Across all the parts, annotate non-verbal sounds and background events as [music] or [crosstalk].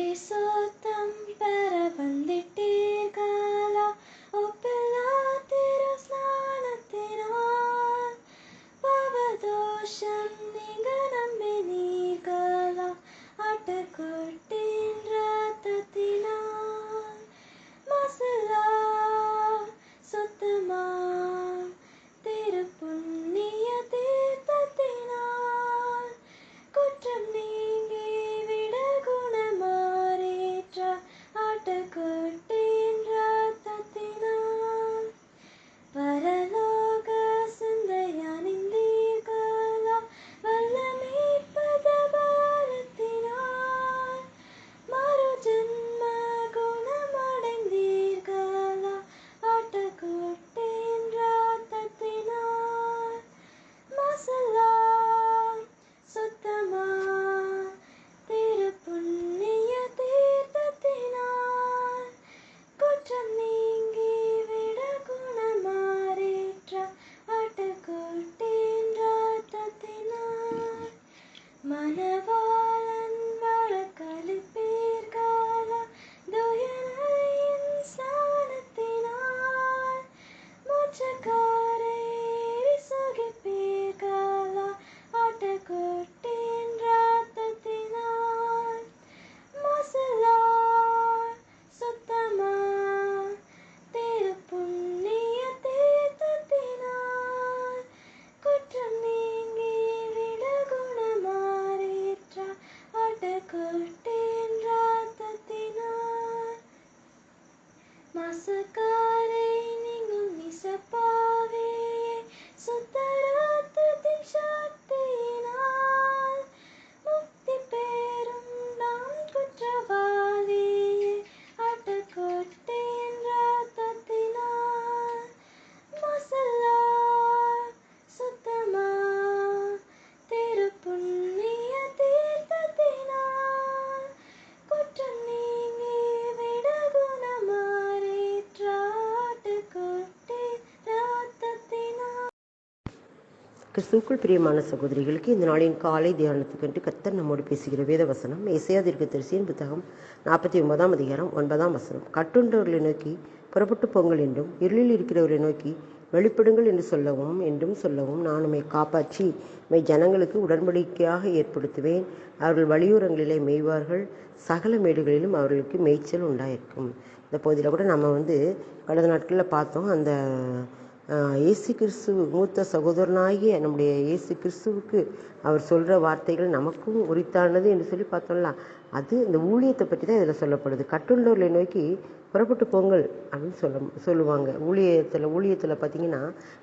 Sri Sutam Parabhan. ಆಸಕಾರೈನಿಗು ಮಿಸಪಾವೆಯೇ ಸುತ್ತ கிறிஸ்துக்குள் பிரியமான சகோதரிகளுக்கு இந்த நாளின் காலை தியானத்துக்கென்று கத்தர் நம்மோடு பேசுகிற வேத வசனம் ஏசையாதிற்கு தரிசியின் புத்தகம் நாற்பத்தி ஒன்பதாம் அதிகாரம் ஒன்பதாம் வசனம். கட்டுண்டவர்களை நோக்கி புறப்பட்டு போங்கள் என்றும் இருளில் இருக்கிறவர்களை நோக்கி வெளிப்படுங்கள் என்று சொல்லவும் என்றும் சொல்லவும் நான் உம்மை காப்பாற்றி மை ஜனங்களுக்கு உடன்படிக்கையாக ஏற்படுத்துவேன். அவர்கள் வலியுறங்களிலே மேய்வார்கள் சகல மேடுகளிலும் அவர்களுக்கு மேய்ச்சல் உண்டாயிருக்கும். இந்த பகுதியில் கூட நம்ம வந்து கடந்த நாட்களில் பார்த்தோம் அந்த இயேசு கிறிஸ்து மூத்த சகோதரனாகிய நம்முடைய இயேசு கிறிஸ்துவுக்கு அவர் சொல்கிற வார்த்தைகள் நமக்கும் உரித்தானது என்று சொல்லி பார்த்தோம்ல அது இந்த ஊழியத்தை பற்றி தான் இதில் சொல்லப்படுது. கட்டுண்டவர்களை நோக்கி புறப்பட்டு போங்கள் அப்படின்னு சொல்ல சொல்லுவாங்க. ஊழியத்தில் ஊழியத்தில் பார்த்தீங்கன்னா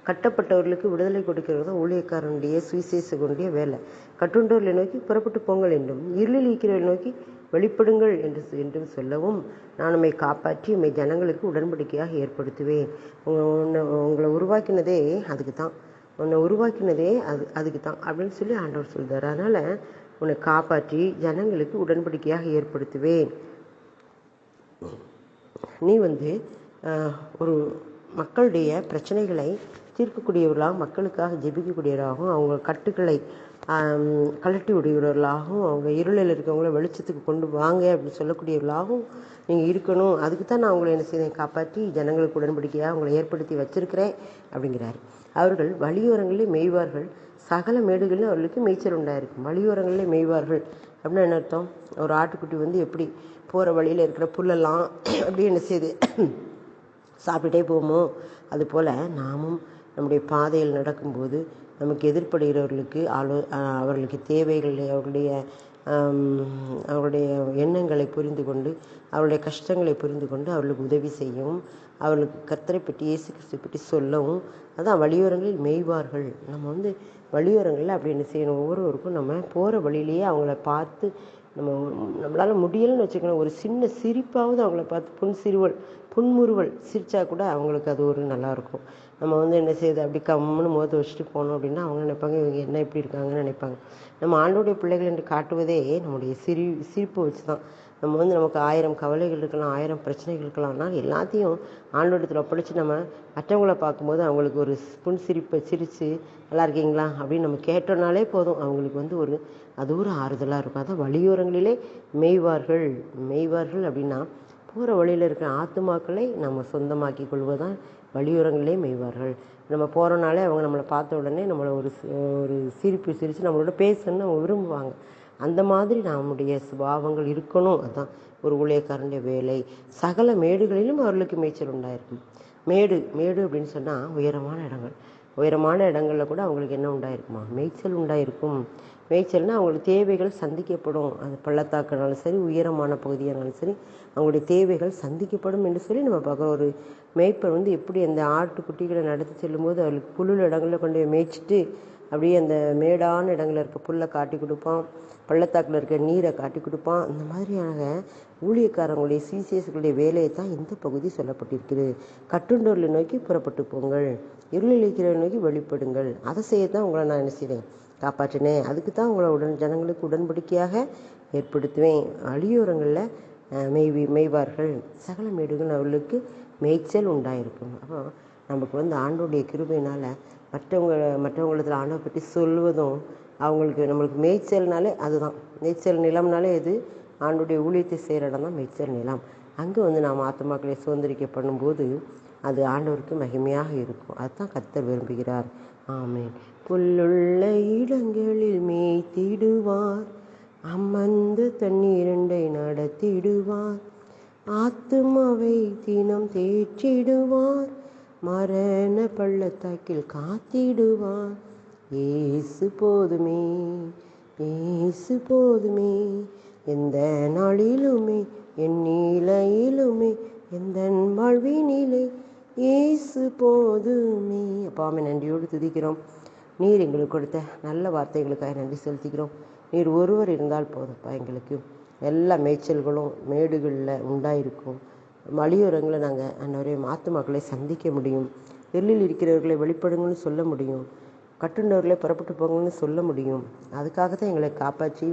கட்டப்பட்டவர்களுக்கு விடுதலை கொடுக்கிறது தான் ஊழியக்காரனுடைய சுவிசேஷகனுடைய வேலை. கட்டுண்டோர்களை நோக்கி புறப்பட்டு போங்கள் என்றும் இருளில் இருக்கிறவர்களை நோக்கி வெளிப்படுங்கள் என்று என்றும் சொல்லவும் நான் உம்மை காப்பாற்றி உம்மை ஜனங்களுக்கு உடன்படிக்கையாக ஏற்படுத்துவேன். உன்னை உங்களை உருவாக்கினதே அதுக்கு தான் உன்னை உருவாக்கினதே அது அதுக்கு தான் அப்படின்னு சொல்லி ஆண்டவர் சொல்கிறார் அதனால் உன்னை காப்பாற்றி ஜனங்களுக்கு உடன்படிக்கையாக ஏற்படுத்துவேன். நீ வந்து ஒரு மக்களுடைய பிரச்சனைகளை தீர்க்கக்கூடியவர்களாகவும் மக்களுக்காக ஜெபிக்கக்கூடியவராகவும் அவங்க கட்டுக்களை கழட்டி விடுகிறவர்களாகவும் அவங்க இருளில் இருக்கவங்கள வெளிச்சத்துக்கு கொண்டு வாங்க அப்படின்னு சொல்லக்கூடியவர்களாகவும் நீங்கள் இருக்கணும். அதுக்கு தான் நான் உங்களை என்ன செய்தேன் காப்பாற்றி ஜனங்களுக்கு உடன்படிக்கையாக அவங்களை ஏற்படுத்தி வச்சிருக்கிறேன் அப்படிங்கிறாரு. அவர்கள் வழியோரங்களிலே மேய்வார்கள். சகல மேடுகளிலும் அவர்களுக்கு மேய்ச்சல் உண்டாயிருக்கும். வழியோரங்களிலே மேய்வார்கள் அப்படின்னா என்ன அர்த்தம்? ஒரு ஆட்டுக்குட்டி வந்து எப்படி போகிற வழியில் இருக்கிற புல்லெல்லாம் [clears throat] அப்படி என்ன செய்யுது [clears throat] சாப்பிட்டுட்டே போமோ அதுபோல் நாமும் நம்முடைய பாதையில் நடக்கும்போது நமக்கு எதிர்ப்படுகிறவர்களுக்கு ஆலோ அவர்களுக்கு தேவைகள் அவர்களுடைய அவருடைய எண்ணங்களை புரிந்து கொண்டு அவருடைய கஷ்டங்களை புரிந்து கொண்டு அவர்களுக்கு உதவி செய்யவும் அவர்களுக்கு கத்தரை பற்றி இயேசு கிறிஸ்து பற்றி சொல்லவும் அதான் வழியோரங்களில் மேய்வார்கள். நம்ம வந்து வழியோரங்களில் அப்படி என்ன செய்யணும்? ஒவ்வொருவருக்கும் நம்ம போகிற வழியிலேயே அவங்கள பார்த்து நம்ம நம்மளால் முடியலைன்னு வச்சுக்கணும் ஒரு சின்ன சிரிப்பாவது அவங்கள பார்த்து புன் சிறுவல் புன்முறுவல் சிரித்தா கூட அவங்களுக்கு அது ஒரு நல்லாயிருக்கும் நம்ம வந்து என்ன செய்யுது? அப்படி கம்முன்னு முகத்தை வச்சுட்டு போனோம் அப்படின்னா அவங்க நினைப்பாங்க இவங்க என்ன இப்படி இருக்காங்கன்னு நினைப்பாங்க. நம்ம ஆண்டோடைய பிள்ளைகள் என்று காட்டுவதே நம்முடைய சிரி சிரிப்பு வச்சு தான் நம்ம வந்து நமக்கு ஆயிரம் கவலைகள் இருக்கலாம் ஆயிரம் பிரச்சனைகள் இருக்கலாம். ஆனால் எல்லாத்தையும் ஆண்டோடத்தில் ஒப்படைச்சு நம்ம மற்றவங்களை பார்க்கும்போது அவங்களுக்கு ஒரு புன் சிரிப்பை சிரித்து நல்லா இருக்கீங்களா? அப்படின்னு நம்ம கேட்டோம்னாலே போதும். அவங்களுக்கு வந்து ஒரு அது ஒரு ஆறுதலாக இருக்கும். அதான் வழியோரங்களிலே மெய்வார்கள் மெய்வார்கள் அப்படின்னா போகிற வழியில் இருக்கிற ஆத்துமாக்களை நம்ம சொந்தமாக்கி கொள்வதுதான் வழியுறங்களே மெய்வார்கள் நம்ம போகிறனாலே அவங்க நம்மளை பார்த்த உடனே நம்மளை ஒரு சி- ஒரு சிரிப்பு சிரித்து நம்மளோட பேசணும்னு அவங்க விரும்புவாங்க. அந்த மாதிரி நம்முடைய சுபாவங்கள் இருக்கணும். அதுதான் ஒரு ஊழியக்காரனுடைய வேலை. சகல மேடுகளிலும் அவர்களுக்கு மேய்ச்சல் உண்டாயிருக்கும். மேடு மேடு அப்படின்னு சொன்னால் உயரமான இடங்கள். உயரமான இடங்களில் கூட அவங்களுக்கு என்ன உண்டாயிருக்குமா? மேய்ச்சல் உண்டாயிருக்கும். மேய்ச்சல்னா அவங்களுக்கு தேவைகள் சந்திக்கப்படும். அது பள்ளத்தாக்குனாலும் சரி உயரமான பகுதியானாலும் சரி அவங்களுடைய தேவைகள் சந்திக்கப்படும் என்று சொல்லி நம்ம பார்க்குறோம். ஒரு மேய்ப்பர் வந்து எப்படி அந்த ஆட்டுக்குட்டிகளை நடத்தி செல்லும்போது அவளுக்கு புல்லுள்ள இடங்களில் கொண்டு போய் மேய்ச்சிட்டு அப்படியே அந்த மேடான இடங்களில் இருக்க புல்லை காட்டி கொடுப்பான். பள்ளத்தாக்கில் இருக்க நீரை காட்டி கொடுப்பான். இந்த மாதிரியான ஊழியக்காரங்களுடைய சிசிஎஸ்களுடைய வேலையை தான் இந்த பகுதி சொல்லப்பட்டிருக்கிறது. கட்டுண்டோர்களை நோக்கி புறப்பட்டு போங்கள். இருளில் நோக்கி வெளிப்படுங்கள் அதை செய்ய தான் உங்களை நான் என்ன செய்தேன் காப்பாற்றினேன். அதுக்கு தான் உங்களை உடன் ஜனங்களுக்கு உடன்படிக்கையாக ஏற்படுத்துவேன். அழியோரங்களில் மெய்வி மெய்வார்கள் சகல மேடுகள் அவர்களுக்கு மேய்ச்சல் உண்டாயிருக்கும். அப்போ நமக்கு வந்து ஆண்டோடைய கிருபையினால் மற்றவங்க மற்றவங்களத்தில் ஆண்டை பற்றி சொல்வதும் அவங்களுக்கு நம்மளுக்கு மேய்ச்சல்னாலே அதுதான். மேய்ச்சல் நிலம்னாலே எது? ஆண்டுடைய ஊழியத்தை செய்கிற இடம் தான் மேய்ச்சல் நிலம். அங்கே வந்து நாம் ஆத்மாக்களை சுதந்திரிக்க பண்ணும்போது அது ஆண்டவருக்கு மகிமையாக இருக்கும். அதுதான் கத்தர் விரும்புகிறார். ஆமேன். புல்லுள்ள இடங்களில் மேய்த்திடுவார். அம்மந்த தண்ணீரண்டை நடத்திடுவார். ஆத்துமாவை தினம் தேற்றிடுவார். மரண பள்ளத்தாக்கில் காத்திடுவார். ஏசு போதுமே ஏசு போதுமே. எந்த நாளிலுமே என் நிலையிலுமே எந்த வாழ்வினிலே ஏசு போதுமே. அப்பாமே நன்றியோடு துதிக்கிறோம். நீர் எங்களுக்கு கொடுத்த நல்ல வார்த்தைகளுக்காக நன்றி செலுத்திக்கிறோம் நீர் ஒருவர் இருந்தால் போதும்ப்பா எங்களுக்கு. எல்லா மேய்ச்சல்களும் மேடுகளில் உண்டாயிருக்கும். மலியோரங்களை நாங்கள் அன்னவரே மாத்து மக்களை சந்திக்க முடியும். எல்லில் இருக்கிறவர்களை வெளிப்படுங்கன்னு சொல்ல முடியும். கட்டுண்டவர்களை புறப்பட்டு போங்கன்னு சொல்ல முடியும். அதுக்காக தான் எங்களை காப்பாற்றி